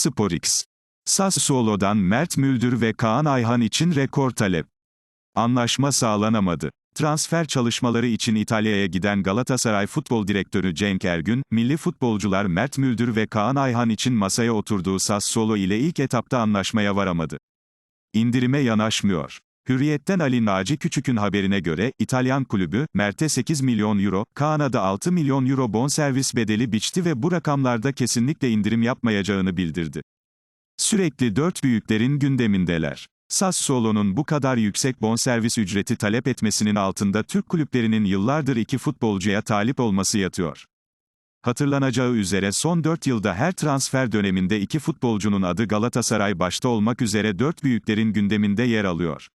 SporX. Sassuolo'dan Mert Müldür ve Kaan Ayhan için rekor talep. Anlaşma sağlanamadı. Transfer çalışmaları için İtalya'ya giden Galatasaray Futbol Direktörü Cenk Ergün, milli futbolcular Mert Müldür ve Kaan Ayhan için masaya oturduğu Sassuolo ile ilk etapta anlaşmaya varamadı. İndirime yanaşmıyor. Hürriyet'ten Ali Naci Küçük'ün haberine göre, İtalyan kulübü, Mert'e 8 milyon euro, Kaan'a da 6 milyon euro bonservis bedeli biçti ve bu rakamlarda kesinlikle indirim yapmayacağını bildirdi. Sürekli dört büyüklerin gündemindeler. Sassuolo'nun bu kadar yüksek bonservis ücreti talep etmesinin altında Türk kulüplerinin yıllardır iki futbolcuya talip olması yatıyor. Hatırlanacağı üzere son 4 yılda her transfer döneminde iki futbolcunun adı Galatasaray başta olmak üzere dört büyüklerin gündeminde yer alıyor.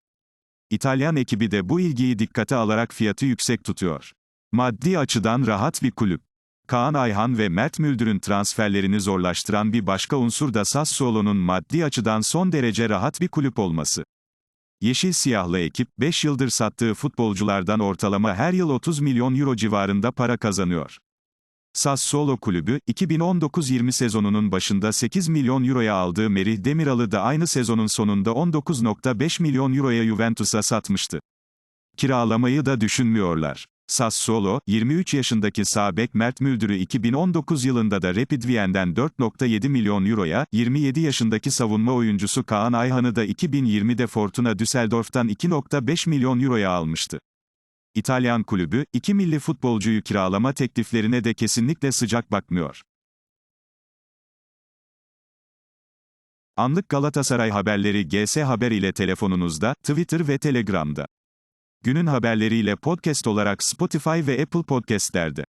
İtalyan ekibi de bu ilgiyi dikkate alarak fiyatı yüksek tutuyor. Maddi açıdan rahat bir kulüp. Kaan Ayhan ve Mert Müldür'ün transferlerini zorlaştıran bir başka unsur da Sassuolo'nun maddi açıdan son derece rahat bir kulüp olması. Yeşil siyahlı ekip, 5 yıldır sattığı futbolculardan ortalama her yıl 30 milyon euro civarında para kazanıyor. Sassuolo kulübü, 2019-20 sezonunun başında 8 milyon euroya aldığı Merih Demiral'ı da aynı sezonun sonunda 19.5 milyon euroya Juventus'a satmıştı. Kiralamayı da düşünmüyorlar. Sassuolo, 23 yaşındaki sağ bek Mert Müldür'ü 2019 yılında da Rapid Wien'den 4.7 milyon euroya, 27 yaşındaki savunma oyuncusu Kaan Ayhan'ı da 2020'de Fortuna Düsseldorf'tan 2.5 milyon euroya almıştı. İtalyan kulübü, iki milli futbolcuyu kiralama tekliflerine de kesinlikle sıcak bakmıyor. Anlık Galatasaray haberleri GS Haber ile telefonunuzda, Twitter ve Telegram'da. Günün haberleriyle podcast olarak Spotify ve Apple Podcast'lerde.